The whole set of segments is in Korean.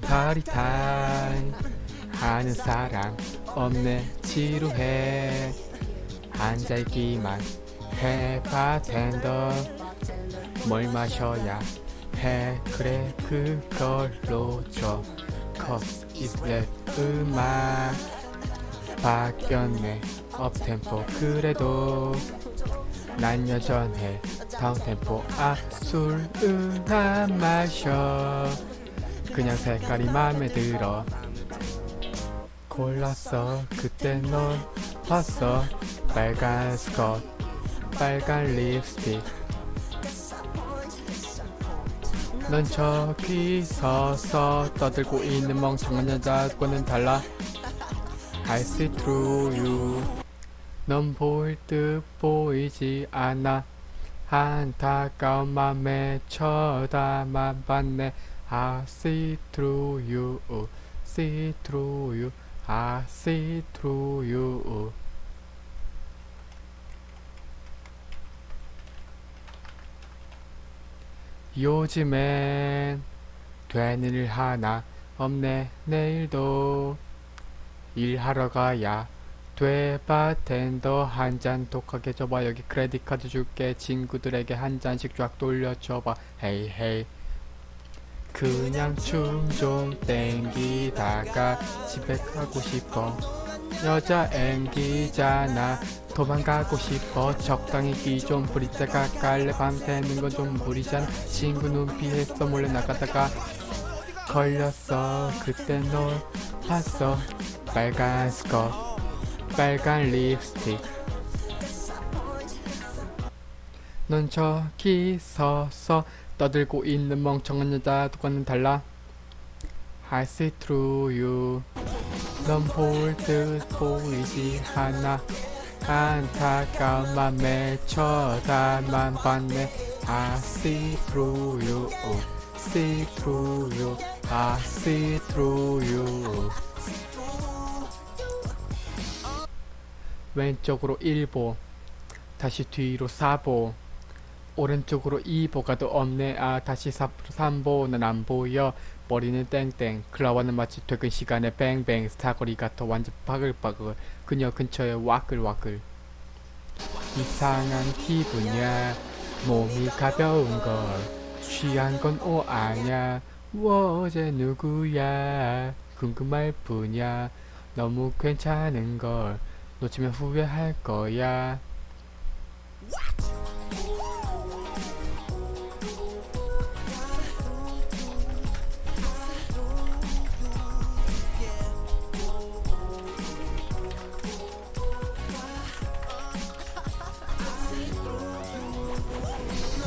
파리 타임 하는 사람 없네 지루해. 앉아있기만 해 바텐더. 뭘 마셔야 해 그래 그걸로 줘. Cause 음악. 바뀌었네 업템포 그래도 난 여전해. 다운템포. 아술은 마셔. 그냥 색깔이 맘에 들어. 골랐어. 그때 널 봤어. 빨간 스컷 빨간 립스틱. 넌 저기 서서 떠들고 있는 멍청한 여자과는 달라. I see through you 넌 보일 듯 보이지 않아 안타까운 맘에 쳐다만 봤네 I see through you see through you I see through you 요즘엔 되는 일 하나 없네 내일도 일하러 가야 돼 바텐더 한 잔 독하게 줘봐. 여기 크레딧 카드 줄게. 친구들에게 한 잔씩 쫙 돌려줘봐. 헤이 헤이. 그냥 춤 좀 땡기다가 집에 가고 싶어. 여자 앵기잖아. 도망가고 싶어. 적당히 끼 좀 부리다가 깔래 밤새는 건 좀 무리잖아. 친구 눈 피했어. 몰래 나갔다가 걸렸어. 그때 널 봤어. 빨간 스커트 빨간 립스틱 넌 저기 서서 떠들고 있는 멍청한 여자 누구는 달라 I see through you 넌볼듯 보이지 않아 안타까운 맘에 쳐다만 봤네 I see through you see through you I see through you 왼쪽으로 1보 다시 뒤로 4보 오른쪽으로 2보 가도 없네. 아 다시 4, 3보 난안 보여. 머리는 땡땡. 클라와는 마치 퇴근 시간에 뱅뱅. 스타거리 같아 완전 바글바글. 그녀 근처에 와글와글. 이상한 기분이야. 몸이 가벼운 걸 취한 건 오 아냐. 어제 누구야? 궁금할 뿐이야. 너무 괜찮은 걸 놓치면 후회할 거야.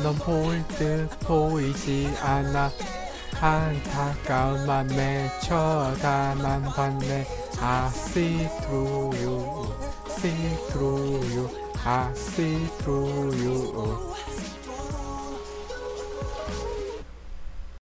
넌볼듯 보이지 않아. 안타까운 맘에 쳐다만 봤네. I see through you aceitruio, aceitruio, oh.